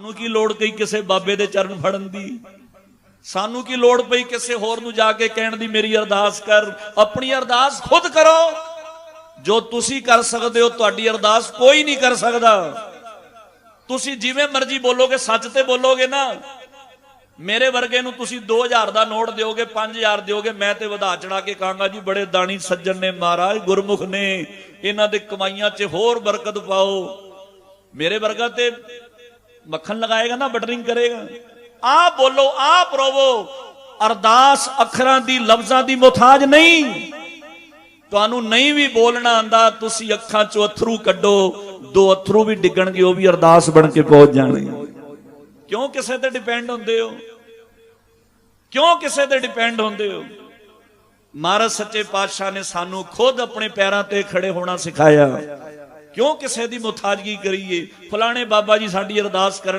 ਸਾਨੂੰ ਕੀ ਲੋੜ ਪਈ ਕਿਸੇ ਬਾਬੇ ਦੇ ਚਰਨ ਫੜਨ ਦੀ? ਸਾਨੂੰ ਕੀ ਲੋੜ ਪਈ ਕਿਸੇ ਹੋਰ ਨੂੰ ਜਾ ਕੇ ਕਹਿਣ ਦੀ? ਮੇਰੀ ਅਰਦਾਸ ਕਰ, ਆਪਣੀ ਅਰਦਾਸ ਖੁਦ ਕਰੋ। ਜੋ ਤੁਸੀਂ ਕਰ ਸਕਦੇ ਹੋ, ਤੁਹਾਡੀ ਅਰਦਾਸ ਕੋਈ ਨਹੀਂ ਕਰ ਸਕਦਾ। ਤੁਸੀਂ ਜਿਵੇਂ ਮਰਜ਼ੀ ਬੋਲੋਗੇ, ਸੱਚ ਤੇ ਬੋਲੋਗੇ ਨਾ। ਮੇਰੇ ਵਰਗੇ ਨੂੰ ਤੁਸੀਂ 2000 ਦਾ ਨੋਟ ਦਿਓਗੇ 5000 ਦਿਓਗੇ, ਮੈਂ ਤੇ ਵਧਾ ਚੜਾ ਕੇ ਕਹਾਂਗਾ, ਜੀ, ਬੜੇ ਦਾਣੀ ਸੱਜਣ ਨੇ ਮਹਾਰਾਜ, ਗੁਰਮੁਖ ਨੇ। ਇਹਨਾਂ ਦੇ ਕਮਾਈਆਂ 'ਚ ਹੋਰ ਬਰਕਤ ਪਾਓ। ਮੇਰੇ ਵਰਗਾ ਤੇ ਮੱਖਣ ਲਗਾਏਗਾ ਨਾ ਬਟਰਿੰਗ ਕਰੇਗਾ। ਆ ਬੋਲੋ ਆ ਪ੍ਰੋਵੋ ਅਰਦਾਸ ਅੱਖਰਾਂ ਦੀ, ਲਫ਼ਜ਼ਾਂ ਦੀ ਮੁਹਤਾਜ ਨਹੀਂ। ਤੁਹਾਨੂੰ ਨਹੀਂ ਵੀ ਬੋਲਣਾ ਆਂਦਾ, ਤੁਸੀਂ ਅੱਖਾਂ ਚੋਂ ਅਥਰੂ ਕੱਢੋ। ਦੋ ਅਥਰੂ ਵੀ ਡਿੱਗਣਗੇ, ਉਹ ਵੀ ਅਰਦਾਸ ਬਣ ਕੇ ਪਹੁੰਚ ਜਾਣਗੇ। ਕਿਉਂ ਕਿਸੇ ਤੇ ਡਿਪੈਂਡ ਹੁੰਦੇ ਹੋ? ਕਿਉਂ ਕਿਸੇ ਤੇ ਡਿਪੈਂਡ ਹੁੰਦੇ ਹੋ? ਮਹਾਰਾਜ ਸੱਚੇ ਪਾਤਸ਼ਾਹ ਨੇ ਸਾਨੂੰ ਖੁਦ ਆਪਣੇ ਪੈਰਾਂ ਤੇ ਖੜੇ ਹੋਣਾ ਸਿਖਾਇਆ। ਕਿਉਂ ਕਿਸੇ ਦੀ ਮੁਤਾਜਗੀ ਕਰੀਏ? ਫਲਾਣੇ ਬਾਬਾ ਜੀ ਸਾਡੀ ਅਰਦਾਸ ਕਰਨ